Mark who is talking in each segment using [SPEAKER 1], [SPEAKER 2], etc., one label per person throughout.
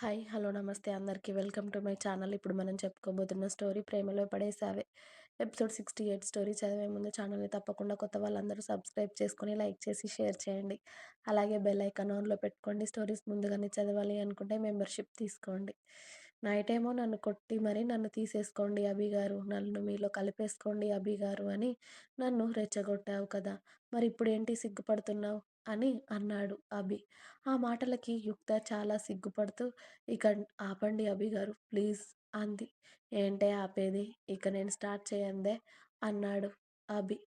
[SPEAKER 1] Hi hello నమస్తే అందరికీ. Welcome to my channel. ఇప్పుడు మనం చెప్పుకోబోతున్న story Premalo Padesave episode sixty eight story చదివే ముందు ఛానల్ని తప్పకుండా కొత్త వాళ్ళందరూ సబ్స్క్రైబ్ చేసుకొని లైక్ చేసి షేర్ చేయండి. అలాగే బెల్ ఐకాన్ ఆన్లో పెట్టుకోండి. స్టోరీస్ ముందుగానే చదవాలి అనుకుంటే మెంబర్షిప్ తీసుకోండి. నైట్ ఏమో నన్ను కొట్టి మరీ నన్ను తీసేసుకోండి అభి గారు. నన్ను మీలో కలిపేసుకోండి అభి గారు అని నన్ను రెచ్చగొట్టావు కదా. మరి ఇప్పుడు ఏంటి సిగ్గుపడుతున్నావు? అని అన్నాడు అభి. ఆ మాటలకి యుక్త చాలా సిగ్గుపడుతూ ఇక ఆపండి అభి గారు ప్లీజ్ అంది. ఏంటే ఆపేది? ఇక నేను స్టార్ట్ చేయందే అన్నాడు అభి.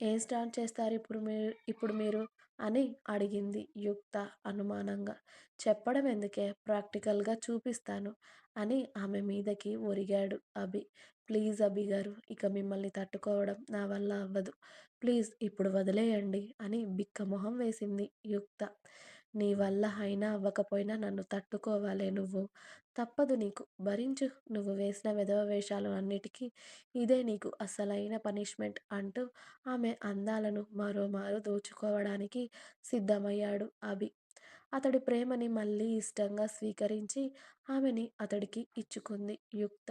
[SPEAKER 1] ఏం స్టార్ట్ చేస్తారు ఇప్పుడు మీరు ఇప్పుడు మీరు? అని అడిగింది యుక్త అనుమానంగా. చెప్పడం ఎందుకే? ప్రాక్టికల్గా చూపిస్తాను అని ఆమె మీదకి ఒరిగాడు అభి. ప్లీజ్ అభి గారు ఇక మిమ్మల్ని తట్టుకోవడం నా వల్ల అవ్వదు. ప్లీజ్ ఇప్పుడు వదిలేయండి అని బిక్కమొహం వేసింది యుక్త. నీ వల్ల అయినా అవ్వకపోయినా నన్ను తట్టుకోవాలే నువ్వు. తప్పదు నీకు. భరించు. నువ్వు వేసిన విధవ వేషాలు అన్నిటికీ ఇదే నీకు అసలైన పనిష్మెంట్ అంటూ ఆమె అందాలను మరోమారు దోచుకోవడానికి సిద్ధమయ్యాడు అభి. అతడి ప్రేమని మళ్ళీ ఇష్టంగా స్వీకరించి ఆమెని అతడికి ఇచ్చుకుంది యుక్త.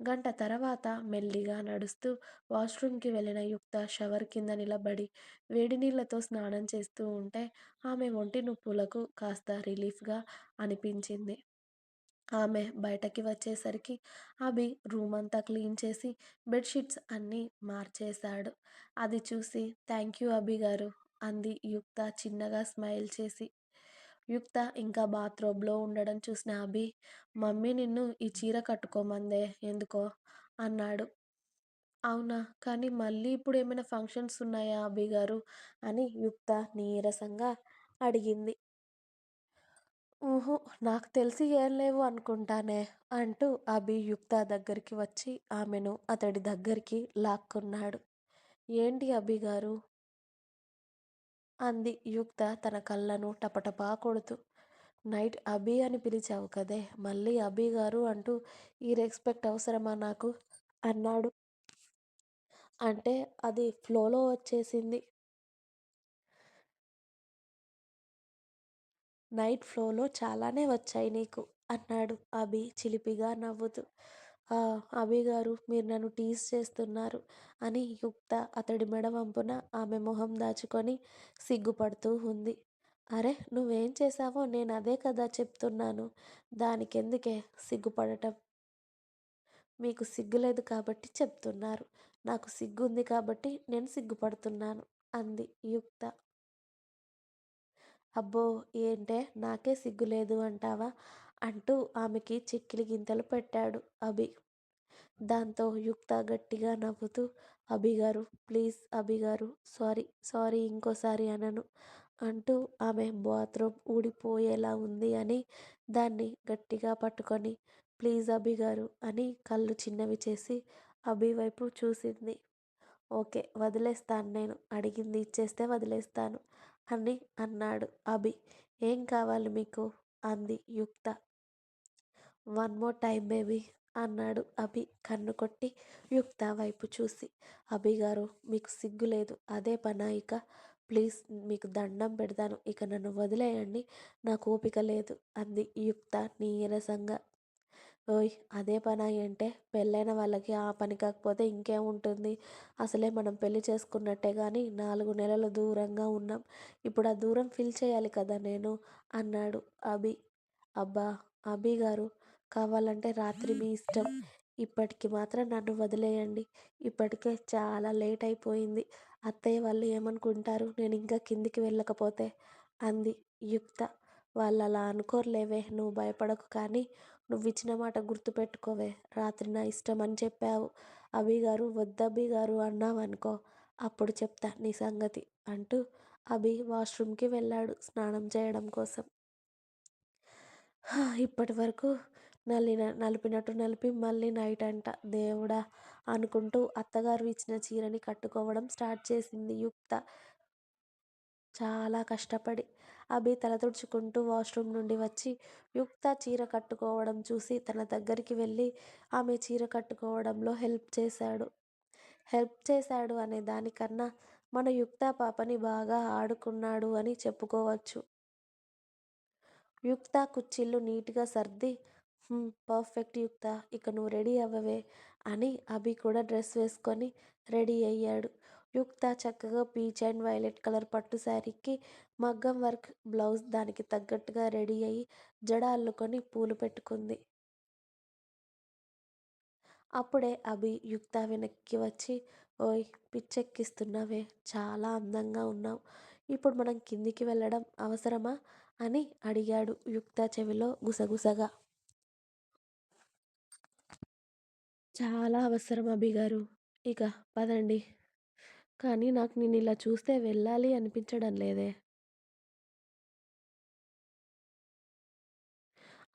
[SPEAKER 1] గంట తర్వాత మెల్లిగా నడుస్తూ వాష్రూమ్కి వెళ్ళిన యుక్త షవర్ కింద నిలబడి వేడి నీళ్ళతో స్నానం చేస్తూ ఉంటే ఆమె ఒంటి నొప్పులకు కాస్త రిలీఫ్గా అనిపించింది. ఆమె బయటకి వచ్చేసరికి అభి రూమ్ అంతా క్లీన్ చేసి బెడ్షీట్స్ అన్నీ మార్చేశాడు. అది చూసి థ్యాంక్ యూ అభి గారు అంది యుక్త చిన్నగా స్మైల్ చేసి. యుక్త ఇంకా బాత్రూంలో ఉండడం చూసిన అభి మమ్మీ నిన్ను ఈ చీర కట్టుకోమందే ఎందుకో? అన్నాడు. అవునా కానీ మళ్ళీ ఇప్పుడు ఏమైనా ఫంక్షన్స్ ఉన్నాయా అభి గారు? అని యుక్త నీరసంగా అడిగింది. ఊహు నాకు తెలిసి ఏం లేవు అనుకుంటానే అంటూ అభి యుక్త దగ్గరికి వచ్చి ఆమెను అతడి దగ్గరికి లాక్కున్నాడు. ఏంటి అభి గారు? అంది యుక్త తన కళ్ళను టపటపా కొడుతూ. నైట్ అభి అని పిలిచావు కదే మళ్ళీ అభి గారు అంటూ ఈ రెస్పెక్ట్ అవసరమా నాకు? అన్నాడు. అంటే అది ఫ్లోలో వచ్చేసింది. నైట్ ఫ్లోలో చాలానే వచ్చాయి నీకు అన్నాడు అభి చిలిపిగా నవ్వుతూ. అభి గారు మీరు నన్ను టీజ్ చేస్తున్నారు అని యుక్త అతడి మెడ వంపున ఆమె మొహం దాచుకొని సిగ్గుపడుతూ ఉంది. అరే నువ్వేం చేశావో నేను అదే కదా చెప్తున్నాను. దానికెందుకే సిగ్గుపడటం? మీకు సిగ్గులేదు కాబట్టి చెప్తున్నారు. నాకు సిగ్గుంది కాబట్టి నేను సిగ్గుపడుతున్నాను అంది యుక్త. అబ్బో! ఏంటే? నాకే సిగ్గులేదు అంటావా? అంటూ ఆమెకి చిక్కిలి గింతలు పెట్టాడు అభి. దాంతో యుక్త గట్టిగా నవ్వుతూ అభిగారు ప్లీజ్ అభిగారు సారీ సారీ ఇంకోసారి అనను అంటూ ఆమె బాత్రూమ్ ఊడిపోయేలా ఉంది అని దాన్ని గట్టిగా పట్టుకొని ప్లీజ్ అభిగారు అని కళ్ళు చిన్నవి చేసి అభి వైపు చూసింది. ఓకే వదిలేస్తాను నేను అడిగింది ఇచ్చేస్తే వదిలేస్తాను అని అన్నాడు అభి. ఏం కావాలి మీకు? అంది యుక్త. వన్ మోర్ టైం బేబీ అన్నాడు అభి కన్ను కొట్టి యుక్త వైపు చూసి. అభి గారు మీకు సిగ్గు లేదు. అదే పనా ఇక? ప్లీజ్ మీకు దండం పెడతాను. ఇక నన్ను వదిలేయండి. నాకు ఓపిక లేదు అంది యుక్త నీరసంగా. ఓయ్ అదే పనా ఏంటే? పెళ్ళైన వాళ్ళకి ఆ పని కాకపోతే ఇంకేముంటుంది అసలే మనం పెళ్ళి చేసుకున్నట్టే కానీ నాలుగు నెలలు దూరంగా ఉన్నాం. ఇప్పుడు ఆ దూరం ఫిల్ చేయాలి కదా నేను అన్నాడు అభి. అబ్బా అభి గారు కావాలంటే రాత్రి మీ ఇష్టం. ఇప్పటికి మాత్రం నన్ను వదిలేయండి. ఇప్పటికే చాలా లేట్ అయిపోయింది. అత్తయ్య వాళ్ళు ఏమనుకుంటారు? నేను ఇంకా కిందికి వెళ్ళకపోతే? అంది యుక్త. వాళ్ళు అలా అనుకోర్లేవే. నువ్వు భయపడకు కానీ నువ్వు ఇచ్చిన మాట గుర్తుపెట్టుకోవే. రాత్రి నా ఇష్టం అని చెప్పావు. అభి గారు వద్దభి గారు అన్నావనుకో అప్పుడు చెప్తా నీ సంగతి అంటూ అభి వాష్రూమ్కి వెళ్ళాడు స్నానం చేయడం కోసం. ఇప్పటి వరకు నలిన నలిపినట్టు నలిపి మళ్ళీ నైట్ అంట దేవుడా అనుకుంటూ అత్తగారు ఇచ్చిన చీరని కట్టుకోవడం స్టార్ట్ చేసింది యుక్త. చాలా కష్టపడి అభి తల తుడుచుకుంటూ వాష్రూమ్ నుండి వచ్చి యుక్త చీర కట్టుకోవడం చూసి తన దగ్గరికి వెళ్ళి ఆమె చీర కట్టుకోవడంలో హెల్ప్ చేశాడు. హెల్ప్ చేశాడు అనే దానికన్నా మన యుక్త పాపని బాగా ఆడుకున్నాడు అని చెప్పుకోవచ్చు. యుక్త కుచ్చిళ్ళు నీట్‌గా సర్ది హ్మ్. పర్ఫెక్ట్ యుక్త. ఇక నువ్వు రెడీ అవ్వవే అని అభి కూడా డ్రెస్ వేసుకొని రెడీ అయ్యాడు. యుక్త చక్కగా పీచ్ అండ్ వైలెట్ కలర్ పట్టు శారీకి మగ్గం వర్క్ బ్లౌజ్ దానికి తగ్గట్టుగా రెడీ అయ్యి జడ అల్లుకొని పూలు పెట్టుకుంది. అప్పుడే అభి యుక్త వెనక్కి వచ్చి ఓయ్ పిచ్చెక్కిస్తున్నావే చాలా అందంగా ఉన్నావు. ఇప్పుడు మనం కిందికి వెళ్ళడం అవసరమా? అని అడిగాడు యుక్త చెవిలో గుసగుసగా. చాలా అవసరం అభిగారు. ఇక పదండి. కానీ నాకు నిన్నిలా చూస్తే వెళ్ళాలి అనిపించడం లేదే.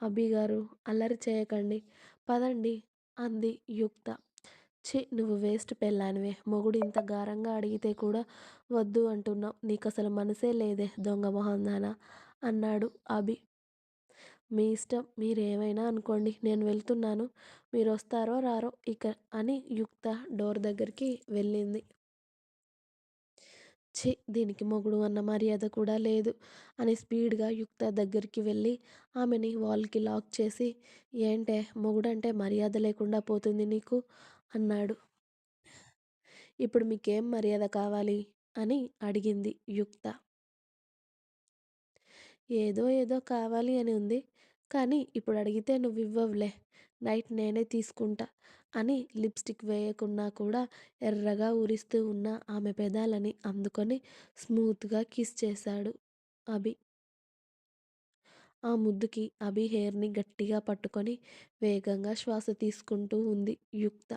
[SPEAKER 1] అభిగారు అల్లరి చేయకండి. పదండి అంది యుక్త. ఛీ నువ్వు వేస్ట్ పెళ్ళానివే. మొగుడు ఇంత గారంగా అడిగితే కూడా వద్దు అంటున్నావు. నీకసలు మనసే లేదే దొంగ మొహందానా అన్నాడు అభి. మీ ఇష్టం. మీరేమైనా అనుకోండి. నేను వెళ్తున్నాను. మీరు వస్తారో రారో ఇక అని యుక్త డోర్ దగ్గరికి వెళ్ళింది. ఛీ దీనికి మొగుడు అన్న మర్యాద కూడా లేదు అని స్పీడ్‌గా యుక్త దగ్గరికి వెళ్ళి ఆమెని వాల్‌కి లాక్ చేసి ఏంటే మొగుడంటే మర్యాద లేకుండా పోతుంది నీకు అన్నాడు. ఇప్పుడు మీకేం మర్యాద కావాలి? అని అడిగింది యుక్త. ఏదో ఏదో కావాలి అని ఉంది. కానీ ఇప్పుడు అడిగితే నువ్వివ్వవులే. నైట్ నేనే తీసుకుంటా అని లిప్‌స్టిక్ వేయకున్నా కూడా ఎర్రగా ఊరిస్తూ ఉన్న ఆమె పెదాలని అందుకొని స్మూత్‌గా కిస్ చేశాడు అభి. ఆ ముద్దుకి అభి హెయిర్‌ని గట్టిగా పట్టుకొని వేగంగా శ్వాస తీసుకుంటూ ఉంది యుక్త.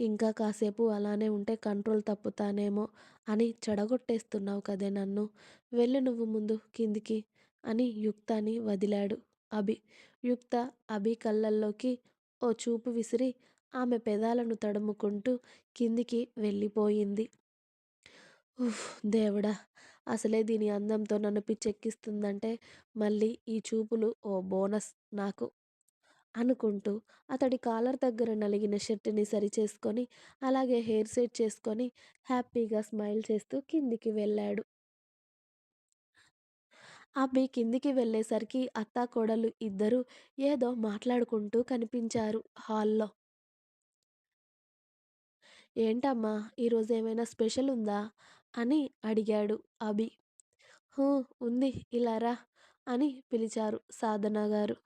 [SPEAKER 1] ఇంకా కాసేపు అలానే ఉంటే కంట్రోల్ తప్పుతానేమో అని చెడగొట్టేస్తున్నావు కదే నన్ను. వెళ్ళు నువ్వు ముందు కిందికి అని యుక్తాని వదిలాడు అభి. యుక్త అభి కళ్ళల్లోకి ఓ చూపు విసిరి ఆమె పెదాలను తడుముకుంటూ కిందికి వెళ్ళిపోయింది. ఉఫ్ దేవుడా! అసలే దీని అందంతో నన్ను పిచ్చెక్కిస్తుందంటే మళ్ళీ ఈ చూపులు ఓ బోనస్ నాకు అనుకుంటూ అతడి కాలర్ దగ్గర నలిగిన షర్ట్ని సరిచేసుకొని అలాగే హెయిర్ సెట్ చేసుకొని హ్యాపీగా స్మైల్ చేస్తూ కిందికి వెళ్ళాడు. అభి కిందికి వెళ్ళేసరికి అత్తాకోడళ్ళు ఇద్దరూ ఏదో మాట్లాడుకుంటూ కనిపించారు హాల్లో. ఏంటమ్మా ఈరోజు ఏమైనా స్పెషల్ ఉందా? అని అడిగాడు అభి. హూ ఉంది ఇలా రా అని పిలిచారు సాధనగారు.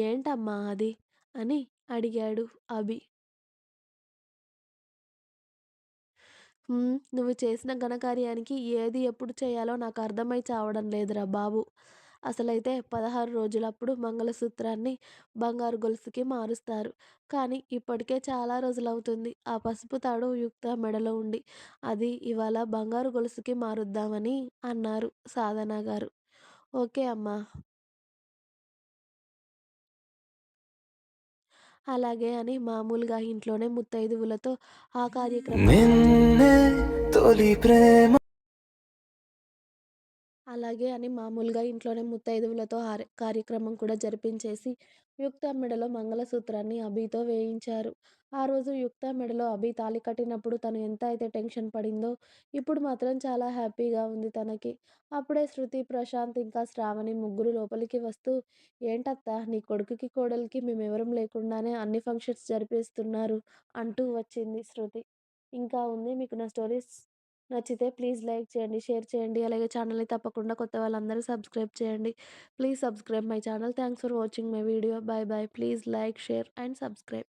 [SPEAKER 1] ఏంటమ్మా అది? అని అడిగాడు అభి. నువ్వు చేసిన ఘనకార్యానికి ఏది ఎప్పుడు చేయాలో నాకు అర్థమై చావడం లేదురా బాబు. అసలైతే 16 రోజులప్పుడు మంగళసూత్రాన్ని బంగారు గొలుసుకి మారుస్తారు. కానీ ఇప్పటికే చాలా రోజులవుతుంది ఆ పసుపు తాడు యుక్త మెడలో ఉండి. అది ఇవాళ బంగారు గొలుసుకి మారుద్దామని అన్నారు సాధనగారు. ఓకే అమ్మా! అలాగే అని మామూలుగా ఇంట్లోనే ముత్తైదువులతో ఆ కార్యక్రమం
[SPEAKER 2] తొలి ప్రేమ
[SPEAKER 1] అలాగే అని మామూలుగా ఇంట్లోనే ముత్తైదువులతో కార్యక్రమం కూడా జరిపించేసి యుక్త మెడలో మంగళసూత్రాన్ని అభితో వేయించారు. ఆ రోజు యుక్త మెడలో అభి తాళి కట్టినప్పుడు తను ఎంత అయితే టెన్షన్ పడిందో ఇప్పుడు మాత్రం చాలా హ్యాపీగా ఉంది తనకి. అప్పుడే శృతి, ప్రశాంత్ ఇంకా శ్రావణి ముగ్గురు లోపలికి వస్తూ ఏంటత్తా నీ కొడుకుకి, కోడలికి మేమెవరం లేకుండానే అన్ని ఫంక్షన్స్ జరిపేస్తున్నారు అంటూ వచ్చింది శృతి. ఇంకా ఉంది మీకు నా స్టోరీస్ నచ్చితే ప్లీజ్ లైక్ చేయండి, షేర్ చేయండి. అలాగే ఛానల్‌ని తప్పకుండా కొత్త వాళ్ళందరూ సబ్స్క్రైబ్ చేయండి. Please subscribe my channel. Thanks for watching my video. Bye bye. Please like, share and subscribe.